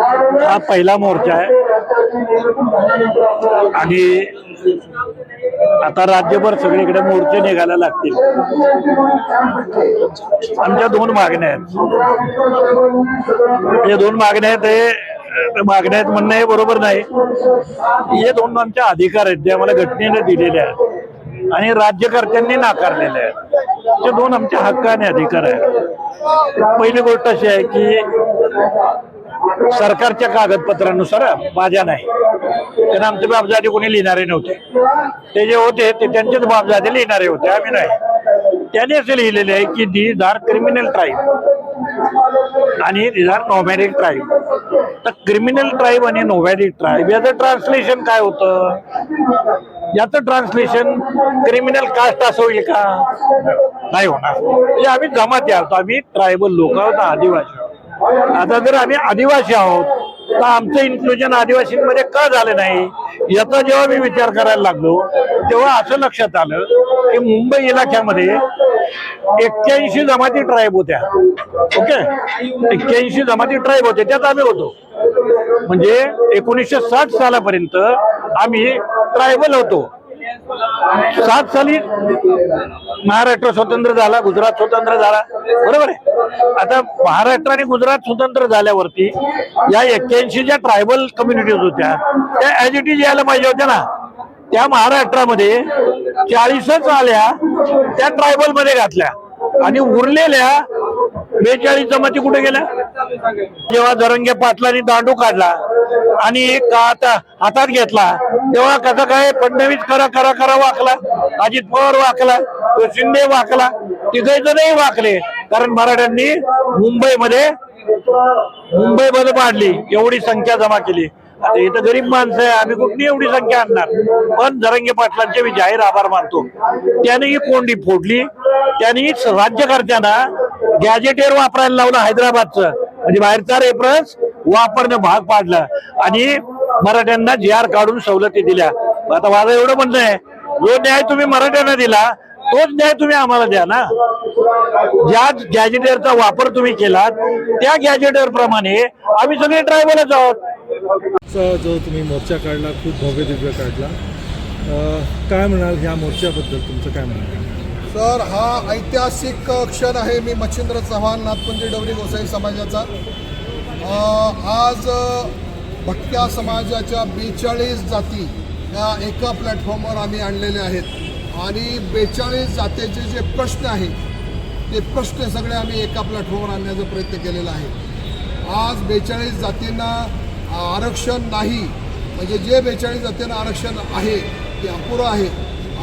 हा पहिला मोर्चा आहे. आणि आता राज्यभर सगळीकडे मोर्चे निघायला लागतील. आमच्या दोन मागण्या आहेत. हे दोन मागण्या आहेत हे मागण्यात मागण्या आहेत म्हणणं हे बरोबर नाही. हे दोन आमच्या अधिकार आहेत जे आम्हाला घटनेने दिलेले आहेत आणि राज्यकर्त्यांनी नाकारलेले आहेत. ते दोन आमच्या हक्क आणि अधिकार आहेत. पहिली गोष्ट अशी आहे की सरकारच्या कागदपत्रानुसार माझ्या नाही. कारण आमचे बापजादे कोणी लिहिणारे नव्हते. ते जे होते ते त्यांचेच बापजादे लिहिणारे होते. आम्ही नाही. त्याने असे लिहिलेले आहे की दीज आर क्रिमिनल ट्राईब आणि दीज आर नोमॅडिक ट्राईब तर क्रिमिनल ट्राईब आणि नोमॅडिक ट्राईब याचं ट्रान्सलेशन काय होतं? याचं ट्रान्सलेशन क्रिमिनल कास्ट असं होईल का? नाही होणार. म्हणजे आम्ही जमाती आहोत आम्ही ट्रायबल लोक आहोत आदिवासी आता जर आम्ही आदिवासी आहोत तर आमचं इन्क्लुजन आदिवासींमध्ये का झालं नाही? याचा जेव्हा मी विचार करायला लागलो तेव्हा असं लक्षात आलं की मुंबई इलाक्यामध्ये एक्क्याऐंशी जमाती ट्राईब होत्या. ओके? एक्क्याऐंशी जमाती ट्राईब होते त्यात आम्ही होतो. म्हणजे एकोणीसशे साठ सालापर्यंत आम्ही ट्रायबल होतो. सात साली महाराष्ट्र स्वतंत्र झाला गुजरात स्वतंत्र झाला. बरोबर आहे? आता महाराष्ट्र आणि गुजरात स्वतंत्र झाल्यावरती या एक्क्याऐंशी ज्या ट्रायबल कम्युनिटीज होत्या. त्या ॲज इट इज यायला पाहिजे होत्या ना. त्या महाराष्ट्रामध्ये चाळीसच आल्या त्या ट्रायबलमध्ये घातल्या. आणि उरलेल्या बेचाळीस जमाती कुठे गेल्या? जेव्हा जरंगे पाटलांनी दांडू काढला आणि एक आता हातात घेतला. तेव्हा कसं काय फडणवीस करा करा करा वाकला अजित पवार वाकला शिंदे वाकला तिघे नाही वाकले. कारण मराठ्यांनी मुंबईमध्ये मुंबईमध्ये पाडली एवढी संख्या जमा केली. आता इथं गरीब माणसं आहे आम्ही कुठली एवढी संख्या आणणार? पण जरंगे पाटलांचे मी जाहीर आभार मानतो. त्याने ही कोंडी फोडली त्यांनी राज्यकर्त्यांना गॅजेटेर वापरायला लावलं हैदराबादचं. म्हणजे बाहेरचा रेफरन्स वापरणं भाग पाडलं. आणि मराठ्यांना जी आर काढून सवलती दिल्या. आता माझं एवढं म्हणणं आहे जो न्याय तुम्ही मराठ्यांना दिला तोच न्याय तुम्ही आम्हाला द्या ना. ज्या गॅजेटेरचा वापर तुम्ही केलात त्या गॅजेटेर प्रमाणे आम्ही सगळे ट्रायबलच आहोत. जो तुम्ही मोर्चा काढला खूप भव्य दिव्य काढला. काय म्हणाल ह्या मोर्चाबद्दल तुमचं काय म्हणाल सर हा ऐतिहासिक क्षण आहे मी मच्छिंद्र चव्हाण नाथपुंजी डवरी गोसाई समाजाचा. आज भटक्या समाजाच्या बेचाळीस जाती या एका प्लॅटफॉर्मवर आम्ही आणलेल्या आहेत. आणि बेचाळीस जातीचे जे प्रश्न आहेत ते प्रश्न सगळे आम्ही एका प्लॅटफॉर्मवर आणण्याचा प्रयत्न केलेला आहे. आज बेचाळीस जातींना आरक्षण नाही म्हणजे जे बेचाळीस जातींना आरक्षण आहे ते अपुरं आहे.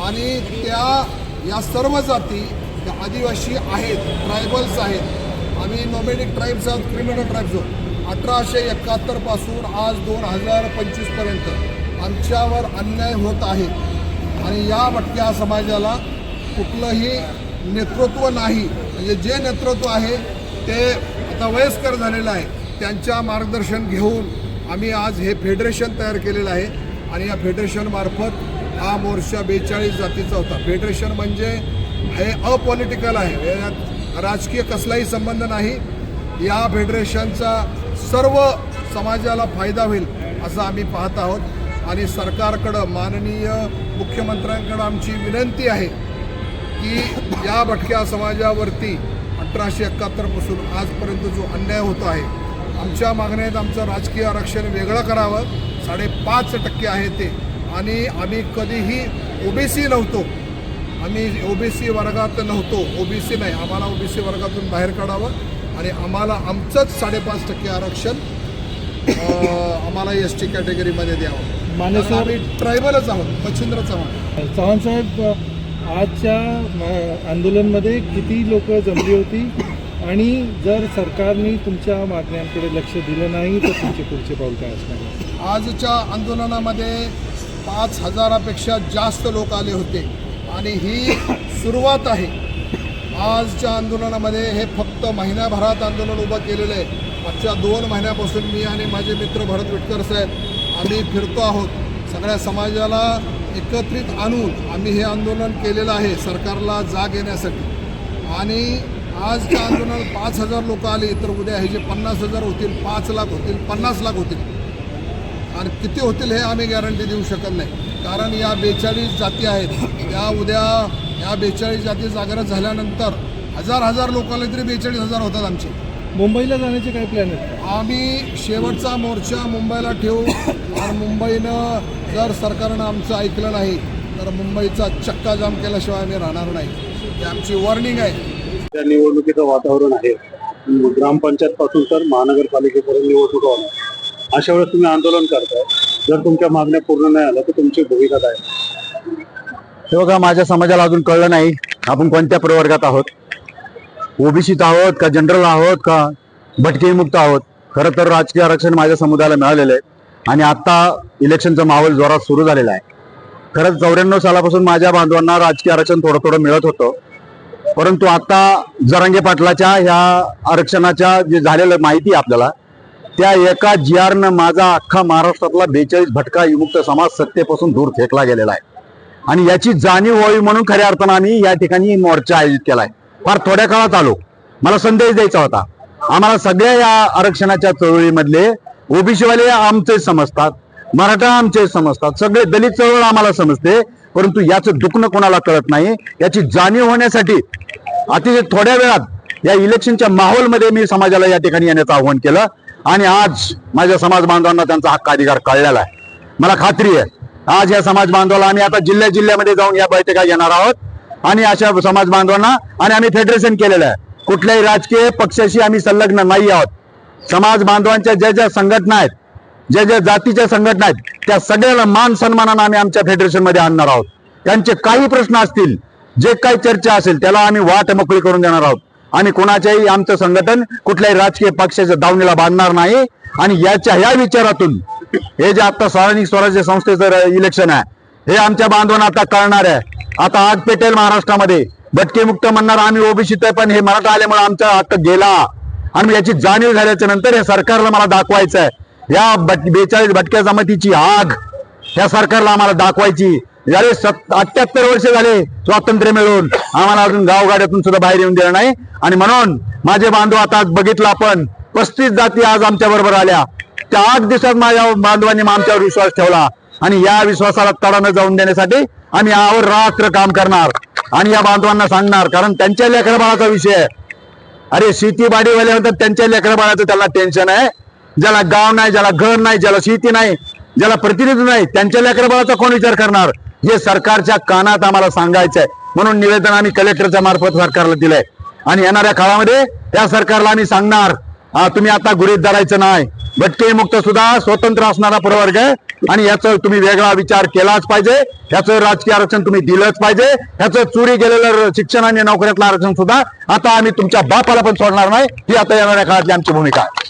आणि त्या या सर्व जाती त्या आदिवासी आहेत ट्रायबल्स आहेत. आम्ही नॉमेडिक ट्राईब्स आहोत क्रिमिनल ट्राईब्स आहोत. अठराशे एकाहत्तरपासून आज दोन हजार पंचवीसपर्यंत आमच्यावर अन्याय होत आहे. आणि या भटक्या समाजाला कुठलंही नेतृत्व नाही. म्हणजे जे नेतृत्व आहे ते आता वयस्कर झालेलं आहे त्यांच्या मार्गदर्शन घेऊन आम्ही आज हे फेडरेशन तयार केलेलं आहे. आणि या फेडरेशनमार्फत हा मोर्चा बेचाळीस जातीचा होता. फेडरेशन म्हणजे हे अपॉलिटिकल आहे. यात राजकीय कसलाही संबंध नाही. या फेडरेशनचा सर्व समाजाला फायदा होईल असं आम्ही पाहत आहोत. आणि सरकारकडं माननीय मुख्यमंत्र्यांकडं आमची विनंती आहे की या भटक्या समाजावरती अठराशे एकाहत्तरपासून आजपर्यंत जो अन्याय होतो आहे आमच्या मागण्यात आमचं राजकीय आरक्षण वेगळं करावं. साडेपाच टक्के आहे ते. आणि आम्ही कधीही ओबीसी नव्हतो. आम्ही ओबीसी वर्गात नव्हतो. ओबीसी नाही. आम्हाला ओबीसी वर्गातून बाहेर काढावं. आणि आम्हाला आमचंच साडेपाच टक्के आरक्षण आम्हाला एस टी कॅटेगरीमध्ये द्यावं. माने कारण आम्ही ट्रायबलच आहोत मच्छिंद्र चव्हाण. चव्हाण साहेब आजच्या आंदोलनमध्ये किती लोक जमली होती? आणि जर सरकारने तुमच्या मागण्यांकडे लक्ष दिलं नाही तर तुमचे पुढचे पाऊल काय असणार? आजच्या आंदोलनामध्ये पाच हजारापेक्षा जास्त लोक आले होते. आणि ही सुरुवात आहे. आजच्या आंदोलनामध्ये हे फक्त महिन्याभरात आंदोलन उभं केलेलं आहे. मागच्या दोन महिन्यापासून मी आणि माझे मित्र भरत विटकर साहेब आम्ही फिरतो आहोत. सगळ्या समाजाला एकत्रित आणून आम्ही हे आंदोलन केलेलं आहे सरकारला जाग येण्यासाठी. आणि आजच्या आंदोलनात पाच हजार लोक आले तर उद्या हे जे पन्नास हजार होतील पाच लाख होतील पन्नास लाख होतील. आणि किती होतील हे आम्ही गॅरंटी देऊ शकत नाही. कारण या बेचाळीस जाती आहेत. त्या उद्या या बेचाळीस जाती जागृत झाल्यानंतर हजार हजार लोक आले तरी बेचाळीस हजार होतात आमचे. मुंबईला जाण्याचे काय प्लॅन आहेत? आम्ही शेवटचा मोर्चा मुंबईला ठेवू. आणि मुंबईनं जर सरकारनं आमचं ऐकलं नाही तर मुंबईचा चक्का जाम केल्याशिवाय आम्ही राहणार नाही. ही आमची वॉर्निंग आहे. त्या निवडणुकीचं वातावरण आहे. ग्रामपंचायत पासून तर महानगरपालिकेपर्यंत निवडणूक होणार. अशा वेळेस तुम्ही आंदोलन करताय. जर तुमच्या मागण्या पूर्ण नाही आल्या तर तुमची भूमिका काय? हे बघा माझ्या समाजाला अजून कळलं नाही आपण कोणत्या प्रवर्गात आहोत. ओबीसीत आहोत का जनरल आहोत का भटके मुक्त आहोत. खरं तर राजकीय आरक्षण माझ्या समुदायाला मिळालेलं आहे. आणि आता इलेक्शनचं माहोल जोरात सुरू झालेला आहे. खरंच चौऱ्याण्णव सालापासून माझ्या बांधवांना राजकीय आरक्षण थोडं थोडं मिळत होतं. परंतु आता जरांगे पाटलाच्या ह्या आरक्षणाच्या जे झालेलं माहिती आपल्याला त्या एका जी आरनं माझा अख्खा महाराष्ट्रातला बेचाळीस भटका विमुक्त समाज सत्तेपासून दूर फेकला गेलेला आहे. आणि याची जाणीव व्हावी म्हणून खऱ्या अर्थानं आम्ही या ठिकाणी मोर्चा आयोजित केलाय. फार थोड्या काळात आलो. मला संदेश द्यायचा होता. आम्हाला सगळ्या या आरक्षणाच्या चळवळीमधले ओबीसीवाले आमचे समजतात मराठा आमचे समजतात सगळे दलित चळवळ आम्हाला समजते परंतु याचं दुखणं कोणाला कळत नाही. याची जाणीव होण्यासाठी अतिशय थोड्या वेळात या इलेक्शनच्या माहोलमध्ये मी समाजाला या ठिकाणी येण्याचं आव्हान केलं. आणि आज माझ्या समाज बांधवांना त्यांचा हक्क अधिकार कळलेला आहे. मला खात्री आहे आज या समाज बांधवाला आम्ही आता जिल्ह्या जिल्ह्यामध्ये जाऊन या बैठका घेणार आहोत. आणि अशा समाज बांधवांना आणि आम्ही फेडरेशन केलेलं आहे. कुठल्याही राजकीय पक्षाशी आम्ही संलग्न नाही आहोत. समाज बांधवांच्या ज्या ज्या संघटना आहेत ज्या ज्या जातीच्या संघटना आहेत त्या सगळ्याला मान सन्मानानं आम्ही आमच्या फेडरेशनमध्ये आणणार आहोत. त्यांचे काही प्रश्न असतील जे काही चर्चा असेल त्याला आम्ही वाट मोकळी करून देणार आहोत. आणि कोणाच्याही आमचं संघटन कुठल्याही राजकीय पक्षाच्या दावणीला बांधणार नाही. आणि याच्या ह्या विचारातून हे जे आता स्थानिक स्वराज्य संस्थेचं इलेक्शन आहे हे आमच्या बांधवांना आता कळणार आहे. आता आग पेटेल महाराष्ट्रामध्ये भटके मुक्त म्हणणार आम्ही ओबीसीत आहे पण हे मराठा आल्यामुळे आमचा हक्क गेला. आणि याची जाणीव झाल्याच्यानंतर हे सरकारला मला दाखवायचं आहे. या बट बेचाळीस भटक्या जमातीची आग या सरकारला आम्हाला दाखवायची. झाले सत अठ्याहत्तर वर्ष झाले स्वातंत्र्य मिळून. आम्हाला अजून गावगाड्यातून सुद्धा बाहेर येऊन दिलं नाही. आणि म्हणून माझे बांधव आता बघितलं आपण. पस्तीस जाती आज आमच्या बरोबर आल्या. त्या आठ दिवसात माझ्या बांधवांनी आमच्यावर विश्वास ठेवला. आणि या विश्वासाला तडा न जाऊन देण्यासाठी आम्ही यावर रात्र काम करणार. आणि या बांधवांना सांगणार कारण त्यांच्या लेकरबाळाचा विषय आहे. अरे शेती बाडीवाले म्हणतात त्यांच्या लेकरबाळाचं त्याला टेन्शन आहे. ज्याला गाव नाही ज्याला घर नाही ज्याला शेती नाही ज्याला प्रतिनिधी नाही त्यांच्या लेकरबाळाचा कोण विचार करणार? हे सरकारच्या कानात आम्हाला सांगायचं आहे. म्हणून निवेदन आम्ही कलेक्टरच्या मार्फत सरकारला दिलंय. आणि येणाऱ्या काळामध्ये या सरकारला आम्ही सांगणार हा, तुम्ही आता गुरीत धरायचं नाही. भटके मुक्त सुद्धा स्वतंत्र असणारा प्रवर्ग आहे. आणि याचा तुम्ही वेगळा विचार केलाच पाहिजे. याचं राजकीय आरक्षण तुम्ही दिलंच पाहिजे. ह्याचं चोरी गेलेलं शिक्षण आणि नोकऱ्यातलं आरक्षण सुद्धा आता आम्ही तुमच्या बापाला पण सोडणार नाही. ही आता येणाऱ्या काळातली आमची भूमिका. आहे